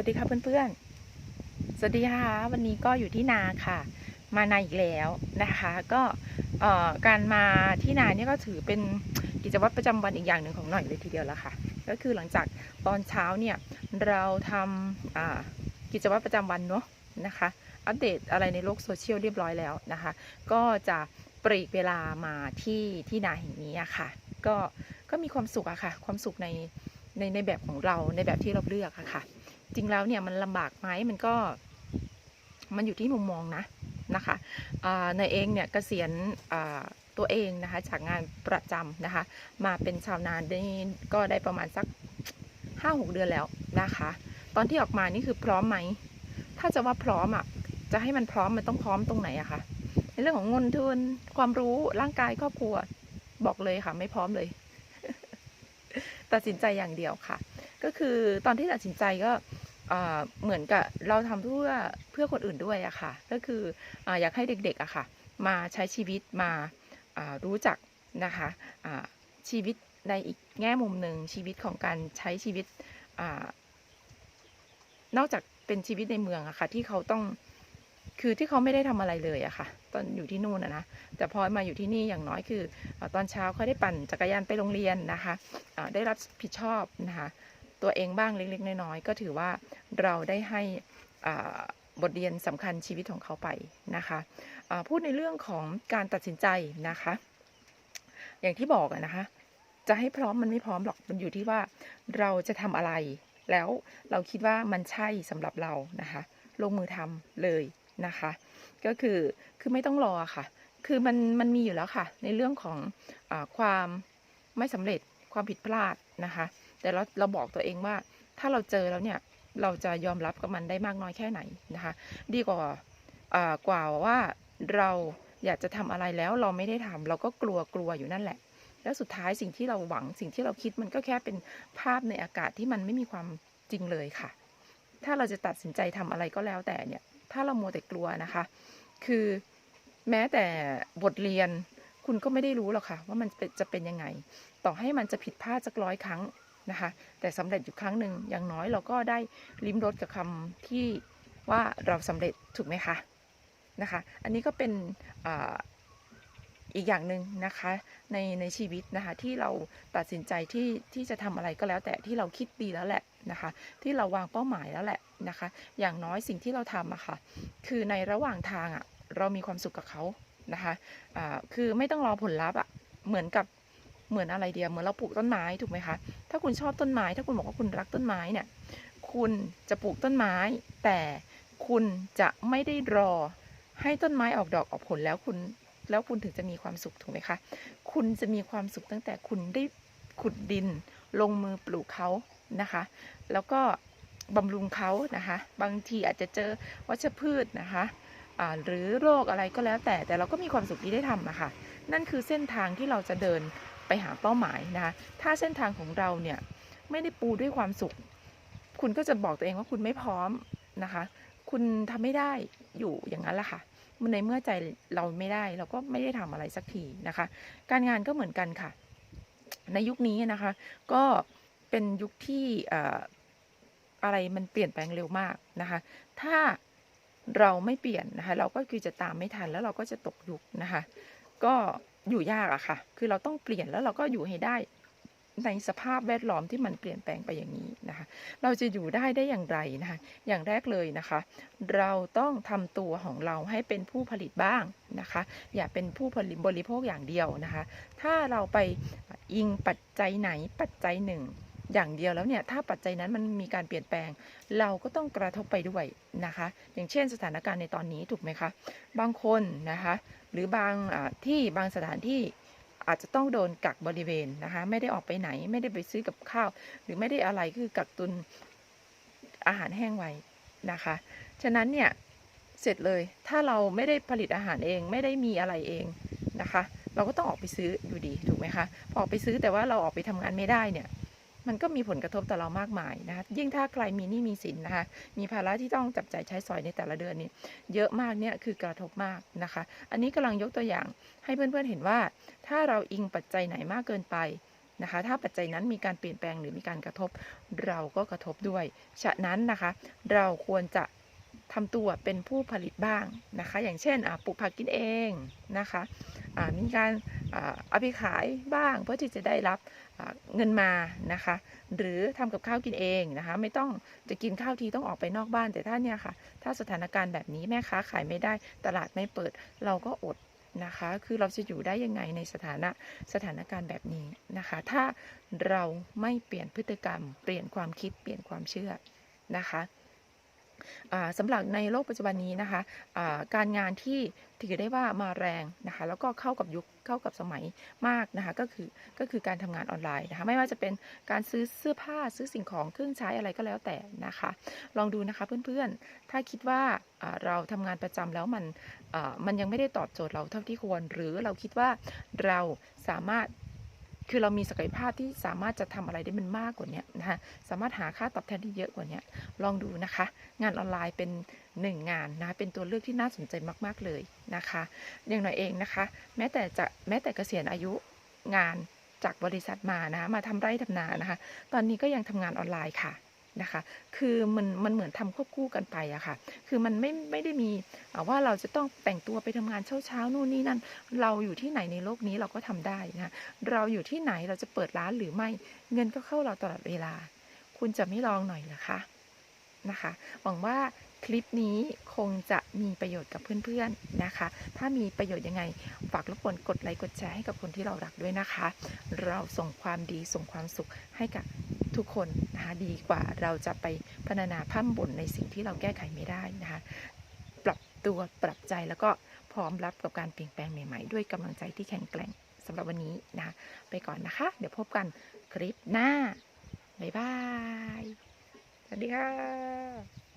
วัสดีค่ะเพื่อนๆ สวัสดีค่ะวันนี้ก็อยู่ที่นาค่ะ มานาอีกแล้วนะคะ ก็การมาที่นาเนี่ยก็ถือเป็นกิจวัตรประจำวันอีกอย่างหนึ่งของหน่อยเลยทีเดียวละค่ะ ก็คือหลังจากตอนเช้าเนี่ยเราทำกิจวัตรประจำวันเนาะนะคะ อัปเดตอะไรในโลกโซเชียลเรียบร้อยแล้วนะคะ ก็จะปรีกเวลามาที่ที่นาแห่งนี้ค่ะ ก็ก็มีความสุขอะค่ะ ความสุขในในในแบบของเราในแบบที่เราเลือกอะค่ะ จริงแล้วเนี่ยมันลำบากไหมมันก็มันอยู่ที่มุมมองนะนะคะในเองเนี่ยเกษียณตัวเองนะคะจากงานประจำนะคะ มาเป็นชาวนาได้ก็ได้ประมาณสักห้าหกเดือนแล้วนะคะ ตอนที่ออกมานี่คือพร้อมไหม ถ้าจะว่าพร้อมอะจะให้มันพร้อมมันต้องพร้อมตรงไหนอะคะในเรื่องของเงินทุนความรู้ร่างกายครอบครัวบอกเลยค่ะ ไม่พร้อมเลย ตัดสินใจอย่างเดียวค่ะ ก็คือตอนที่ตัดสินใจก็ เหมือนกับเราทำเพื่อเพื่อคนอื่นด้วยอะค่ะ ก็คืออยากให้เด็กๆอะค่ะ มาใช้ชีวิตมารู้จักนะคะชีวิตในอีกแง่มุมหนึ่งชีวิตของการใช้ชีวิตอนอกจากเป็นชีวิตในเมืองอะค่ะ ที่เขาต้องคือที่เขาไม่ได้ทำอะไรเลยอะค่ะ ตอนอยู่ที่นู่นอะนะแต่พอมาอยู่ที่นี่อย่างน้อยคืออตอนเช้าเขาได้ปั่นจักรยานไปโรงเรียนนะคะได้รับผิดชอบนะคะ ตัวเองบ้างเล็ก ๆ น้อยๆก็ถือว่าเราได้ให้บทเรียนสำคัญชีวิตของเขาไปนะคะพูดในเรื่องของการตัดสินใจนะคะ อย่างที่บอกนะคะจะให้พร้อมมันไม่พร้อมหรอกมันอยู่ที่ว่าเราจะทำอะไร แล้วเราคิดว่ามันใช่สำหรับเรานะคะลงมือทำเลยนะคะ ก็คือคือไม่ต้องรอค่ะ คือมันมันมีอยู่แล้วค่ะ ในเรื่องของอความไม่สำเร็จความผิดพลาดนะคะ แต่เราเราบอกตัวเองว่า ถ้าเราเจอแล้วเนี่ยเราจะยอมรับกับมันได้มากน้อยแค่ไหนนะคะ ดีกว่ากว่าว่าเราอยากจะทำอะไรแล้วเราไม่ได้ทำเราก็กลัวกลัวอยู่นั่นแหละ แล้วสุดท้ายสิ่งที่เราหวังสิ่งที่เราคิดมันก็แค่เป็นภาพในอากาศที่มันไม่มีความจริงเลยค่ะ ถ้าเราจะตัดสินใจทำอะไรก็แล้วแต่เนี่ย ถ้าเรามัวแต่กลัวนะคะ คือแม้แต่บทเรียนคุณก็ไม่ได้รู้หรอกค่ะ ว่ามันเป็นจะเป็นยังไง ต่อให้มันจะผิดพลาดสักร้อยครั้ง นะคะ แต่สำเร็จอยู่ครั้งหนึ่งอย่างน้อยเราก็ได้ลิ้มรสกับคำที่ว่าเราสำเร็จถูกไหมคะนะคะ อันนี้ก็เป็นอ,อีกอย่างหนึ่งนะคะในในชีวิตนะคะที่เราตัดสินใจที่ที่จะทำอะไรก็แล้ว แต่ที่เราคิดดีแล้วแหละนะคะ ที่เราวางเป้าหมายแล้วแหละนะคะ อย่างน้อยสิ่งที่เราทำอะค่ะ คือในระหว่างทางอะเรามีความสุขกับเขานะคะอ่าคือไม่ต้องรอผลลัพธ์อะเหมือนกับ เหมือนอะไรเดียวเหมือนเราปลูกต้นไม้ถูกไหมคะ ถ้าคุณชอบต้นไม้ ถ้าคุณบอกว่าคุณรักต้นไม้เนี่ย คุณจะปลูกต้นไม้ แต่คุณจะไม่ได้รอให้ต้นไม้ออกดอกออกผลแล้วคุณแล้วคุณถึงจะมีความสุขถูกไหมคะ คุณจะมีความสุขตั้งแต่คุณได้ขุดดินลงมือปลูกเขานะคะ แล้วก็บำรุงเขานะคะ บางทีอาจจะเจอวัชพืชนะคะหรือโรคอะไรก็แล้วแต่แต่เราก็มีความสุขที่ได้ทำนะคะนั่นคือเส้นทางที่เราจะเดิน ไปหาเป้าหมายนะคะถ้าเส้นทางของเราเนี่ยไม่ได้ปูด้วยความสุข คุณก็จะบอกตัวเองว่าคุณไม่พร้อมนะคะ คุณทำไม่ได้อยู่อย่างนั้นแหละค่ะมันในเมื่อใจเราไม่ได้เราก็ไม่ได้ทำอะไรสักทีนะคะ การงานก็เหมือนกันค่ะ ในยุคนี้นะคะ ก็เป็นยุคที่เอ่ออะไรมันเปลี่ยนแปลงเร็วมากนะคะ ถ้าเราไม่เปลี่ยนนะคะ เราก็คือจะตามไม่ทันแล้วเราก็จะตกยุคนะคะ ก็ อยู่ยากอะค่ะ คือเราต้องเปลี่ยนแล้วเราก็อยู่ให้ได้ในสภาพแวดล้อมที่มันเปลี่ยนแปลงไปอย่างนี้นะคะ เราจะอยู่ได้ได้อย่างไรนะคะ อย่างแรกเลยนะคะ เราต้องทำตัวของเราให้เป็นผู้ผลิตบ้างนะคะ อย่าเป็นผู้ผลิตบริโภคอย่างเดียวนะคะ ถ้าเราไปอิงปัจจัยไหนปัจจัยหนึ่ง อย่างเดียวแล้วเนี่ยถ้าปัจจัยนั้นมันมีการเปลี่ยนแปลง เราก็ต้องกระทบไปด้วยนะคะ อย่างเช่นสถานการณ์ในตอนนี้ถูกไหมคะ บางคนนะคะหรือบางที่บางสถานที่อาจจะต้องโดนกักบริเวณนะคะ ไม่ได้ออกไปไหน ไม่ได้ไปซื้อกับข้าว หรือไม่ได้อะไรคือกักตุนอาหารแห้งไว้นะคะ ฉะนั้นเนี่ยเสร็จเลยถ้าเราไม่ได้ผลิตอาหารเองไม่ได้มีอะไรเองนะคะ เราก็ต้องออกไปซื้ออยู่ดีถูกไหมคะพอออกไปซื้อแต่ว่าเราออกไปทำงานไม่ได้เนี่ย มันก็มีผลกระทบต่อเรามากมายนะคะยิ่งถ้าใครมีหนี้มีสินนะคะมีภาระที่ต้องจับจ่ายใช้สอยในแต่ละเดือนนี้ เยอะมากเนี่ยคือกระทบมากนะคะ อันนี้กำลังยกตัวอย่างให้เพื่อนๆเห็นว่า ถ้าเราอิงปัจจัยไหนมากเกินไปนะคะถ้าปัจจัยนั้นมีการเปลี่ยนแปลงหรือมีการกระทบ เราก็กระทบด้วย ฉะนั้นนะคะ เราควรจะ ทำตัวเป็นผู้ผลิตบ้างนะคะ อย่างเช่นปลูกผักกินเองนะคะมีการอ่าเอาไปขายบ้างเพื่อที่จะได้รับเงินมานะคะ หรือทำกับข้าวกินเองนะคะ ไม่ต้องจะกินข้าวทีต้องออกไปนอกบ้านแต่ถ้าเนี่ยค่ะ ถ้าสถานการณ์แบบนี้แม่ค้าขายไม่ได้ตลาดไม่เปิดเราก็อดนะคะ คือเราจะอยู่ได้ยังไงในสถานะสถานการณ์แบบนี้นะคะ ถ้าเราไม่เปลี่ยนพฤติกรรม เปลี่ยนความคิดเปลี่ยนความเชื่อนะคะ สำหรับในโลกปัจจุบันนี้นะคะการงานที่ถือได้ว่ามาแรงนะคะแล้วก็เข้ากับยุคเข้ากับสมัยมากนะคะก็คือก็คือการทำงานออนไลน์นะคะไม่ว่าจะเป็นการซื้อเสื้อผ้าซื้อสิ่งของเครื่องใช้อะไรก็แล้วแต่นะคะ ลองดูนะคะเพื่อนๆ ถ้าคิดว่าเราทำงานประจำแล้วมันมันยังไม่ได้ตอบโจทย์เราเท่าที่ควร หรือเราคิดว่าเราสามารถ คือเรามีศักยภาพที่สามารถจะทำอะไรได้มันมากกว่านี้นะคะสามารถหาค่าตอบแทนที่เยอะกว่านี้ลองดูนะคะ งานออนไลน์เป็นหนึ่งงานนะเป็นตัวเลือกที่น่าสนใจมาก ๆเลยนะคะอย่างหน่อยเองนะคะ แม้แต่จะแม้แต่เกษียณอายุงานจากบริษัทมานะคะมาทำไร่ทำนานะคะ ตอนนี้ก็ยังทำงานออนไลน์ค่ะ นะคะ คือมันมันเหมือนทำควบคู่กันไปอะค่ะ คือมันไม่ไม่ได้มีว่าเราจะต้องแต่งตัวไปทำงานเช้าเช้าๆนู่นนี่นั่น เราอยู่ที่ไหนในโลกนี้เราก็ทำได้นะ เราอยู่ที่ไหนเราจะเปิดร้านหรือไม่ เงินก็เข้าเราตลอดเวลา คุณจะไม่ลองหน่อยเหรอคะ นะคะ หวังว่าคลิปนี้คงจะมีประโยชน์กับเพื่อนๆนะคะ ถ้ามีประโยชน์ยังไง ฝากรบกวนกดไลค์กดแชร์ให้กับคนที่เรารักด้วยนะคะ เราส่งความดีส่งความสุขให้กับ ทุกคนนะคะดีกว่าเราจะไปพรรณนาพร่ำบ่นในสิ่งที่เราแก้ไขไม่ได้นะคะปรับตัวปรับใจแล้วก็พร้อมรับกับการเปลี่ยนแปลงใหม่ๆ ด้วยกำลังใจที่แข็งแกร่งสำหรับวันนี้นะะไปก่อนนะคะ เดี๋ยวพบกันคลิปหน้า บ๊ายบาย สวัสดีค่ะ